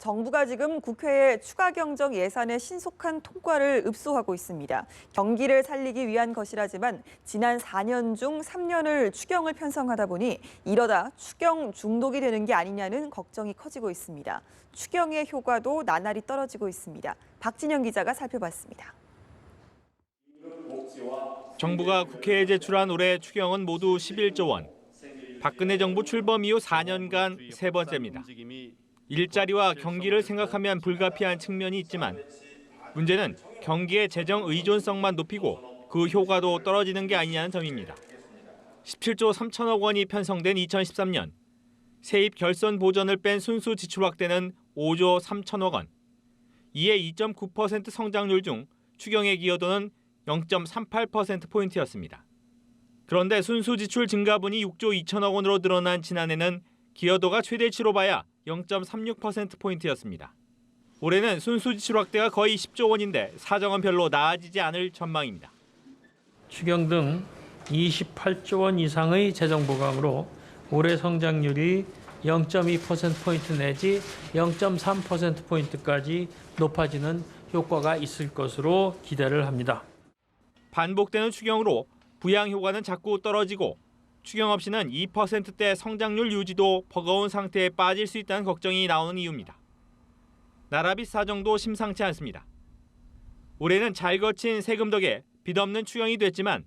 정부가 지금 국회에 추가 경정 예산의 신속한 통과를 읍소하고 있습니다. 경기를 살리기 위한 것이라지만 지난 4년 중 3년을 추경을 편성하다 보니 이러다 추경 중독이 되는 게 아니냐는 걱정이 커지고 있습니다. 추경의 효과도 나날이 떨어지고 있습니다. 박진영 기자가 살펴봤습니다. 정부가 국회에 제출한 올해 추경은 모두 11조 원. 박근혜 정부 출범 이후 4년간 세 번째입니다. 일자리와 경기를 생각하면 불가피한 측면이 있지만 문제는 경기의 재정 의존성만 높이고 그 효과도 떨어지는 게 아니냐는 점입니다. 17조 3천억 원이 편성된 2013년 세입 결선 보전을 뺀 순수 지출 확대는 5조 3천억 원. 이에 2.9% 성장률 중 추경의 기여도는 0.38% 포인트였습니다. 그런데 순수 지출 증가분이 6조 2천억 원으로 늘어난 지난해는 기여도가 최대치로 봐야 0.36% 포인트였습니다. 올해는 순수 지출 확대가 거의 10조 원인데 사정은 별로 나아지지 않을 전망입니다. 추경 등 28조 원 이상의 재정 보강으로 올해 성장률이 0.2%포인트 내지 0.3%포인트까지 높아지는 효과가 있을 것으로 기대를 합니다. 반복되는 추경으로 부양 효과는 자꾸 떨어지고 추경 없이는 2%대 성장률 유지도 버거운 상태에 빠질 수 있다는 걱정이 나오는 이유입니다. 나라빚 사정도 심상치 않습니다. 올해는 잘 거친 세금 덕에 빚 없는 추경이 됐지만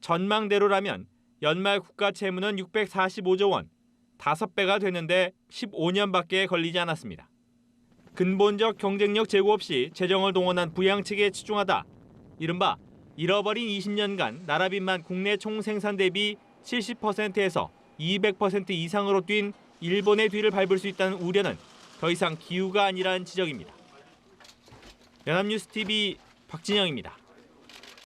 전망대로라면 연말 국가 채무는 645조 원, 5배가 되는데 15년밖에 걸리지 않았습니다. 근본적 경쟁력 제고 없이 재정을 동원한 부양책에 치중하다. 이른바 잃어버린 20년간 나라빚만 국내 총생산 대비 70%에서 200% 이상으로 뛴 일본의 뒤를 밟을 수 있다는 우려는 더 이상 기우가 아니라는 지적입니다. 연합뉴스 TV 박진영입니다.